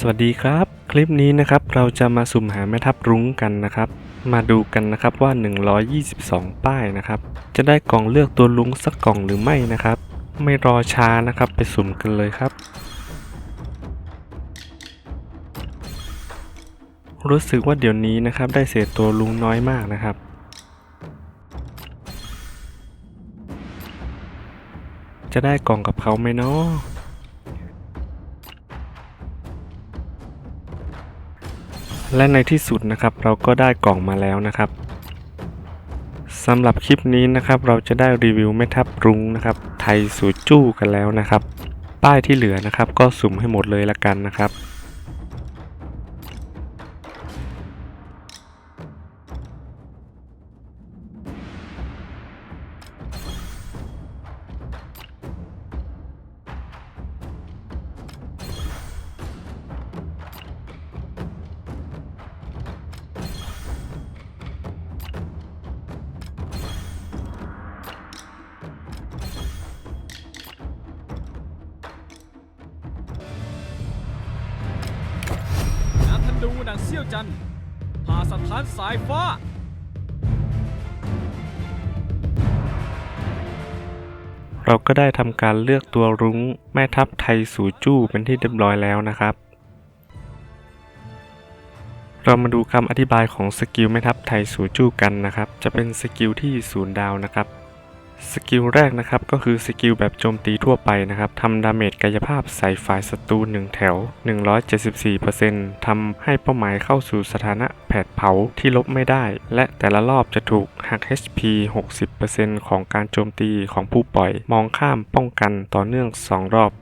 สวัสดีครับ คลิปนี้นะครับเราจะมาสุ่มหาแม่ทัพรุ้งกันนะครับ มาดูกันนะครับว่า 122 ป้ายนะครับ จะได้กล่องเลือกตัวลุงสักกล่องหรือไม่นะครับ ไม่รอช้านะครับไปสุ่มกันเลยครับ รู้สึกว่าเดี๋ยวนี้นะครับได้เศษตัวลุงน้อยมากนะครับ จะได้กล่องกับเขาไหมเนาะ และในที่สุดนะครับเราก็ได้กล่องมาแล้วนะครับสำหรับคลิปนี้นะครับเราจะได้รีวิวแม่ทับรุ้งนะครับ ไทยสูจู้กันแล้วนะครับ ป้ายที่เหลือนะครับ ก็สุ่มให้หมดเลยละกันนะครับ ดังเซี่ยวจันทร์ผ่าสถานสายฟ้า เราก็ได้ทำการเลือกตัวรุ้งแม่ทัพไทยสู่จู้เป็นที่เรียบร้อยแล้วนะครับ เรามาดูคำอธิบายของสกิลแม่ทัพไทยสู่จู้กันนะครับ จะเป็นสกิลที่ศูนย์ดาวนะครับ สกิลแรกนะครับก็คือสกิลแบบโจมตีทั่วไปนะครับทำดาเมจกายภาพใส่ฝ่ายศัตรู1แถว 174%ทำให้เป้าหมายเข้าสู่สถานะแผดเผาที่ลบไม่ได้ และแต่ละรอบจะถูกหัก HP 60%ของการโจมตีของผู้ปล่อย มองข้ามป้องกันต่อเนื่อง 2 รอบ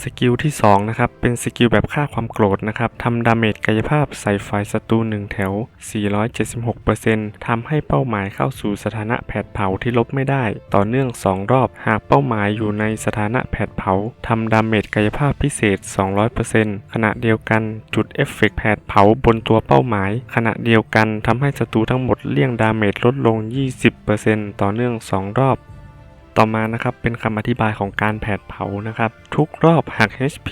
สกิลที่ 2 นะครับ เป็นสกิลแบบฆ่าความโกรธนะครับทำดาเมจกายภาพใส่ฝ่ายศัตรู1แถว 476%ทำให้เป้าหมายเข้าสู่สถานะแผดเผาที่ลบไม่ได้ ต่อเนื่อง 2 รอบ หากเป้าหมายอยู่ในสถานะแผดเผาทำดาเมจกายภาพพิเศษ 200%ขณะเดียวกันจุดเอฟเฟกต์แผดเผาบนตัวเป้าหมาย ขณะเดียวกันทำให้ศัตรูทั้งหมดเลี่ยงดาเมจลดลง 20%ต่อเนื่อง 2 รอบ ต่อมานะครับเป็นคำอธิบายของการแผดเผานะครับ ทุกรอบหัก HP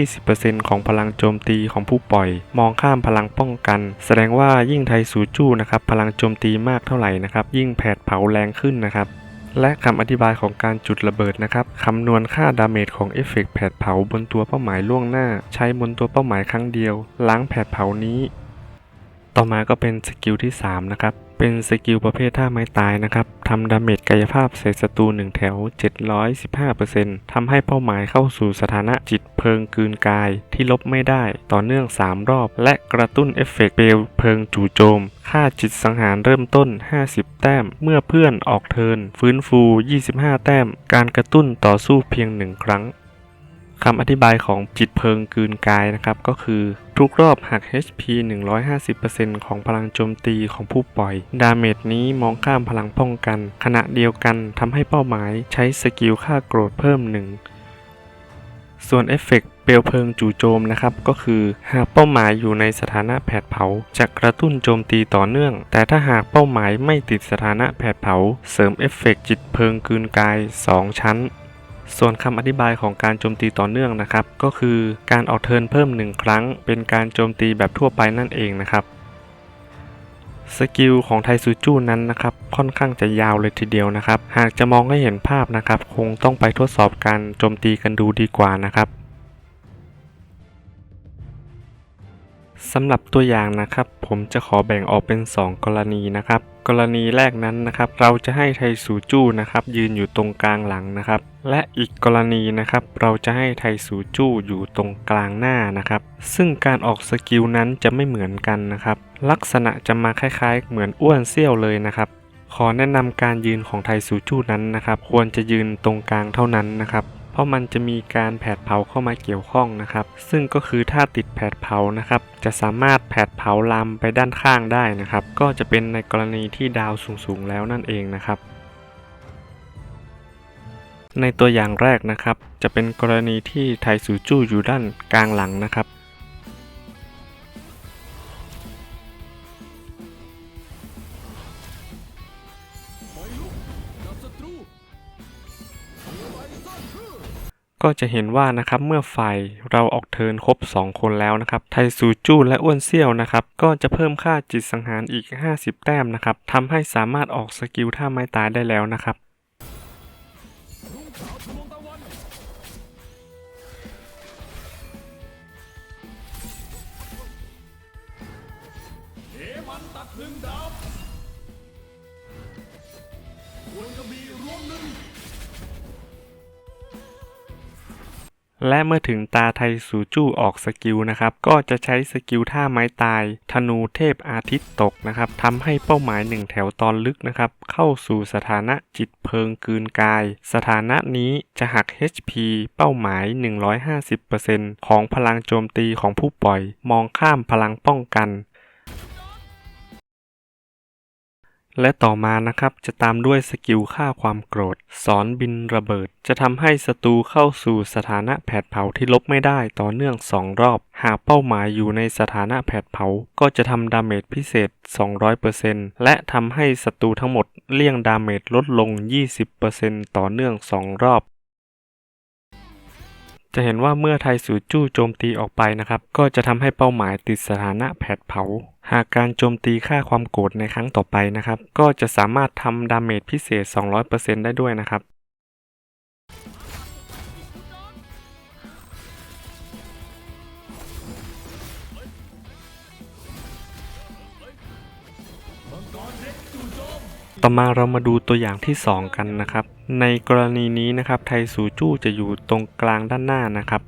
120%ของพลังโจมตีของผู้ปล่อย มองข้ามพลังป้องกัน แสดงว่ายิ่งไทสูจู้นะครับพลังโจมตีมากเท่าไหร่นะครับ ยิ่งแผดเผาแรงขึ้นนะครับและคำอธิบายของการจุดระเบิดนะครับคำนวณค่าดาเมจของเอฟเฟกต์แผดเผาบนตัวเป้าหมายล่วงหน้า ใช้บนตัวเป้าหมายครั้งเดียว ล้างแผดเผานี้ ต่อมาก็เป็นสกิลที่ 3 นะครับ เป็นสกิลประเภทท่าไม้ตายนะครับทำดาเมจกายภาพใส่ศัตรู1แถว 715%ทำให้เป้าหมายเข้าสู่สถานะจิตเพลิงกืนกายที่ลบไม่ได้ต่อเนื่อง 3 รอบ และกระตุ้นเอฟเฟกต์เปลวเพลิงจู่โจม ค่าจิตสังหารเริ่มต้น 50 แต้ม เมื่อเพื่อนออกเทิน ฟื้นฟู 25 แต้ม การกระตุ้นต่อสู้เพียง 1 ครั้ง คำอธิบายของจิตเพิงกืนกายนะครับก็คือทุกรอบหัก HP 150%ของพลังโจมตีของผู้ปล่อย ดาเมจนี้มองข้ามพลังป้องกัน ขณะเดียวกันทำให้เป้าหมายใช้สกิลค่าโกรธเพิ่มหนึ่งส่วนเอฟเฟกต์เปลวเพลิงจู่โจมนะครับก็คือ หากเป้าหมายอยู่ในสถานะแผดเผาจะกระตุ้นโจมตีต่อเนื่อง แต่ถ้าหากเป้าหมายไม่ติดสถานะแผดเผา เสริมเอฟเฟกต์จิตเพลิงกืนกาย 2 ชั้น ส่วนคำอธิบายของการโจมตีต่อเนื่องนะครับ ก็คือการออกเทิร์นเพิ่มหนึ่งครั้ง เป็นการโจมตีแบบทั่วไปนั่นเองนะครับสกิลของไทซูจูนั้นนะครับค่อนข้างจะยาวเลยทีเดียวนะครับ หากจะมองให้เห็นภาพนะครับ คงต้องไปทดสอบการโจมตีกันดูดีกว่านะครับ สำหรับตัวอย่างนะครับ ผมจะขอแบ่งออกเป็น 2 กรณีนะครับ กรณีแรกนั้นนะครับ เราจะให้ไทสูจู้นะครับ ยืนอยู่ตรงกลางหลังนะครับ และอีกกรณีนะครับ เราจะให้ไทสูจู้อยู่ตรงกลางหน้านะครับ ซึ่งการออกสกิลนั้นจะไม่เหมือนกันนะครับ ลักษณะจะมาคล้ายๆ เหมือนอ้วนเซี่ยวเลยนะครับ ขอแนะนำการยืนของไทสูจู้นั้นนะครับ ควรจะยืนตรงกลางเท่านั้นนะครับ เพราะมันจะมีการแผดเผาเข้ามาเกี่ยวข้องนะครับ ซึ่งก็คือถ้าติดแผดเผานะครับ จะสามารถแผดเผาลามไปด้านข้างได้นะครับ ก็จะเป็นในกรณีที่ดาวสูงๆแล้วนั่นเองนะครับในตัวอย่างแรกนะครับ จะเป็นกรณีที่ไทสูจู้อยู่ด้านกลางหลังนะครับ ก็จะเห็นว่านะครับเมื่อฝ่ายเราออกเทินครบ 2 คนแล้วนะครับ ไทซูจูและอ้วนเซี่ยวนะครับ ก็จะเพิ่มค่าจิตสังหารอีก 50 แต้มนะครับทำให้สามารถออกสกิลท่าไม้ตายได้แล้วนะครับหนึ่งดาบควรกระบี่รวมหนึ่ง และเมื่อถึงตาไทซูจู้ออกสกิลนะครับ ก็จะใช้สกิลท่าไม้ตาย ธนูเทพอาทิตย์ตกนะครับทำให้เป้าหมายหนึ่งแถวตอนลึกนะครับ เข้าสู่สถานะจิตเพิงกืนกาย สถานะนี้จะหัก HP เป้าหมาย 150%ของพลังโจมตีของผู้ปล่อย มองข้ามพลังป้องกัน และต่อมานะครับจะตามด้วยสกิลฆ่าความโกรธ สอนบินระเบิด จะทำให้ศัตรูเข้าสู่สถานะแผดเผาที่ลบไม่ได้ต่อเนื่อง 2 รอบ หากเป้าหมายอยู่ในสถานะแผดเผา ก็จะทำดาเมจพิเศษ 200%และทำให้ศัตรูทั้งหมดเลี่ยงดาเมจลดลง 20%ต่อเนื่อง 2 รอบจะเห็นว่าเมื่อไทสูจู้โจมตีออกไปนะครับ ก็จะทำให้เป้าหมายติดสถานะแผดเผา หากการโจมตีค่าความโกรธในครั้งต่อไปนะครับ ก็จะสามารถทำดาเมจพิเศษ 200%ได้ด้วยนะครับ ต่อมาเรามาดูตัวอย่างที่ 2 กันนะครับ ในกรณีนี้นะครับไทสูจู้จะอยู่ตรงกลางด้านหน้านะครับ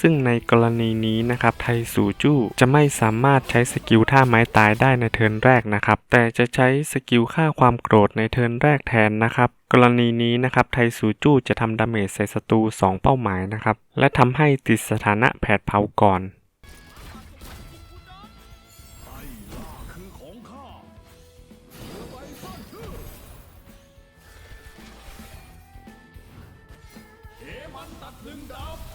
ซึ่งในกรณีนี้นะครับไทสูจู้จะไม่สามารถใช้สกิลท่าไม้ตายได้ในเทิร์นแรกนะครับ แต่จะใช้สกิลฆ่าความโกรธในเทิร์นแรกแทนนะครับกรณีนี้นะครับไทสูจู้จะทำดาเมจใส่ศัตรู 2 เป้าหมายนะครับ และทำให้ติดสถานะแผดเผาก่อนตัดหนึ่งดาว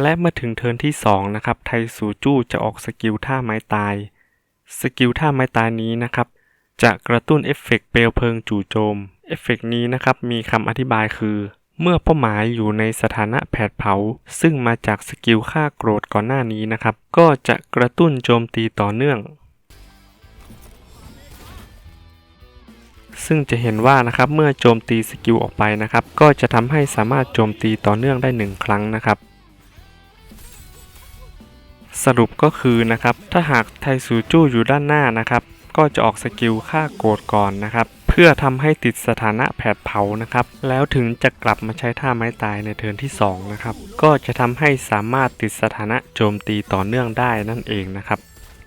และเมื่อถึงเทิร์นที่ 2 นะครับ ไทสูจู้จะออกสกิลท่าไม้ตาย สกิลท่าไม้ตายนี้นะครับ จะกระตุ้นเอฟเฟกต์เปลวเพลิงจู่โจม เอฟเฟกต์นี้นะครับ มีคำอธิบายคือ เมื่อเป้าหมายอยู่ในสถานะแผดเผา ซึ่งมาจากสกิลฆ่าโกรธก่อนหน้านี้นะครับ ก็จะกระตุ้นโจมตีต่อเนื่อง ซึ่งจะเห็นว่านะครับ เมื่อโจมตีสกิลออกไปนะครับ ก็จะทำให้สามารถโจมตีต่อเนื่องได้หนึ่งครั้งนะครับ สรุปก็คือนะครับ ถ้าหากไทสูจู้อยู่ด้านหน้านะครับ ก็จะออกสกิลฆ่าโกรธก่อนนะครับ เพื่อทำให้ติดสถานะแผดเผานะครับ แล้วถึงจะกลับมาใช้ท่าไม้ตายในเทิร์นที่ 2 นะครับ ก็จะทำให้สามารถติดสถานะโจมตีต่อเนื่องได้นั่นเองนะครับ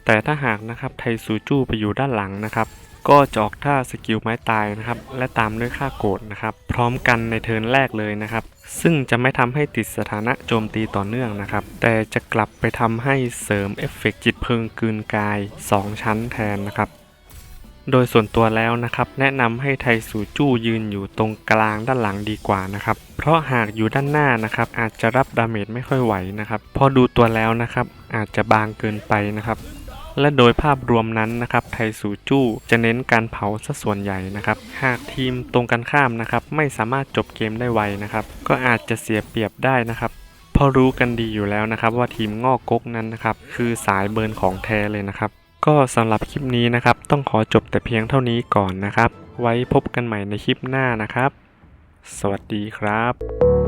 แต่ถ้าหากนะครับไทสูจู้ไปอยู่ด้านหลังนะครับ ก็จอกท่าสกิลไม้ตายนะครับ และตามด้วยค่าโกรธนะครับ พร้อมกันในเทิร์นแรกเลยนะครับ ซึ่งจะไม่ทำให้ติดสถานะโจมตีต่อเนื่องนะครับ แต่จะกลับไปทำให้เสริมเอฟเฟกต์จิตเพิงกืนกาย 2 ชั้นแทนนะครับ โดยส่วนตัวแล้วนะครับ แนะนำให้ไทสูจู้ยืนอยู่ตรงกลางด้านหลังดีกว่านะครับ เพราะหากอยู่ด้านหน้านะครับ อาจจะรับดาเมจไม่ค่อยไหวนะครับ พอดูตัวแล้วนะครับ อาจจะบางเกินไปนะครับ และโดยภาพรวมนั้นนะครับไทสูจู้จะเน้นการเผาซะส่วนใหญ่นะครับ หากทีมตรงกันข้ามนะครับไม่สามารถจบเกมได้ไวนะครับ ก็อาจจะเสียเปรียบได้นะครับเพราะรู้กันดีอยู่แล้วนะครับว่าทีมงอกก๊กนั้นนะครับคือสายเบิร์นของแท้เลยนะครับ ก็สำหรับคลิปนี้นะครับต้องขอจบแต่เพียงเท่านี้ก่อนนะครับ ไว้พบกันใหม่ในคลิปหน้านะครับ สวัสดีครับ